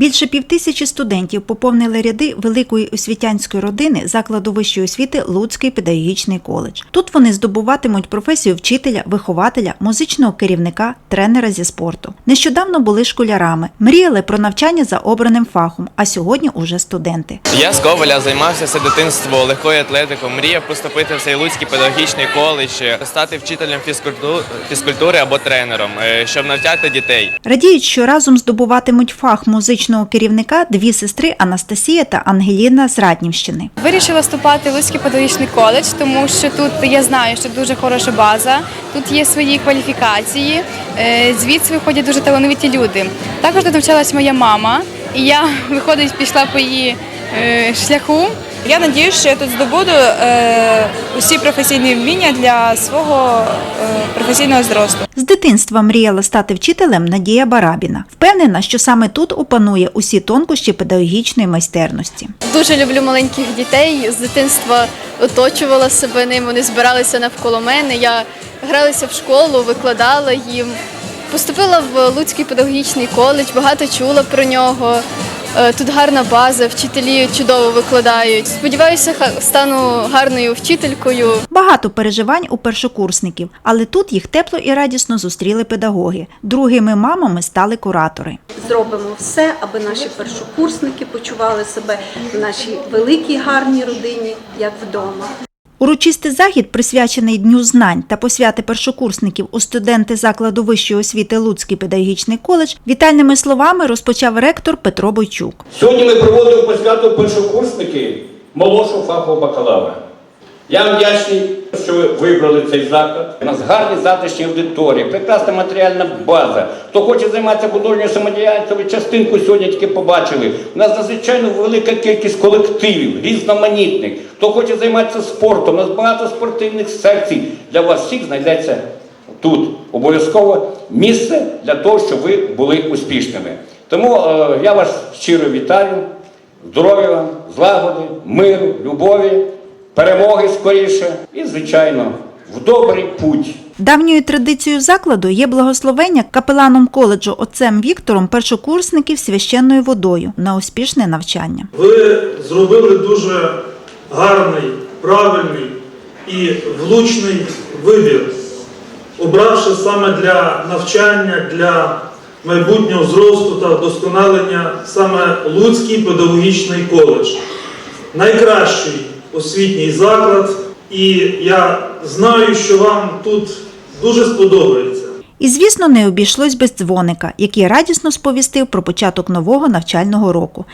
Більше півтисячі студентів поповнили ряди великої освітянської родини закладу вищої освіти Луцький педагогічний коледж. Тут вони здобуватимуть професію вчителя, вихователя, музичного керівника, тренера зі спорту. Нещодавно були школярами, мріяли про навчання за обраним фахом, а сьогодні уже студенти. Я з Коваля займався все дитинство легкою атлетикою. Мріяв поступити в цей Луцький педагогічний коледж, стати вчителем фізкульту- фізкультури або тренером, е, щоб навчати дітей. Радіють, що разом здобуватимуть фах музичного керівника дві сестри Анастасія та Ангеліна з Раднівщини. Вирішила вступати в Луцький педагогічний коледж, тому що тут я знаю, що дуже хороша база, тут є свої кваліфікації, е, звідси виходять дуже талановиті люди. Також тут навчалась моя мама, і я, виходить, пішла по її е, шляху. Я надіюсь, що я тут здобуду е, усі професійні вміння для свого е, професійного зросту. З дитинства мріяла стати вчителем Надія Барабіна. Впевнена, що саме тут опанує усі тонкощі педагогічної майстерності. Дуже люблю маленьких дітей. З дитинства оточувала себе ним. Вони збиралися навколо мене. Я гралася в школу, викладала їм. Поступила в Луцький педагогічний коледж, багато чула про нього. Е, Тут гарна база, вчителі чудово викладають. Сподіваюся, ха- стану гарною вчителькою. Багато переживань у першокурсників, але тут їх тепло і радісно зустріли педагоги. Другими мамами стали куратори. зробимо все, аби наші першокурсники почували себе в нашій великій гарній родині, як вдома. Урочистий захід, присвячений Дню знань та посвяти першокурсників у студенти закладу вищої освіти Луцький педагогічний коледж, вітальними словами розпочав ректор Петро Бойчук. Сьогодні ми проводимо посвяту першокурсники молодшого фахового бакалавра. Я вам вдячний, що ви вибрали цей заклад. У нас гарні затишні аудиторії, прекрасна матеріальна база. Хто хоче займатися художньою самодіяльністю, ви частинку сьогодні тільки побачили. У нас надзвичайно велика кількість колективів, різноманітних. Хто хоче займатися спортом, у нас багато спортивних секцій. Для вас всіх знайдеться тут обов'язково місце для того, щоб ви були успішними. Тому е, я вас щиро вітаю, здоров'я вам, злагоди, миру, любові, перемоги скоріше і, звичайно, в добрий путь. Давньою традицією закладу є благословення капеланом коледжу отцем Віктором першокурсників священною водою на успішне навчання. Ви зробили дуже гарний, правильний і влучний вибір, обравши саме для навчання, для майбутнього зросту та вдосконалення саме Луцький педагогічний коледж. Найкращий освітній заклад, і я знаю, що вам тут дуже сподобається. І, звісно, не обійшлось без дзвоника, який радісно сповістив про початок нового навчального року.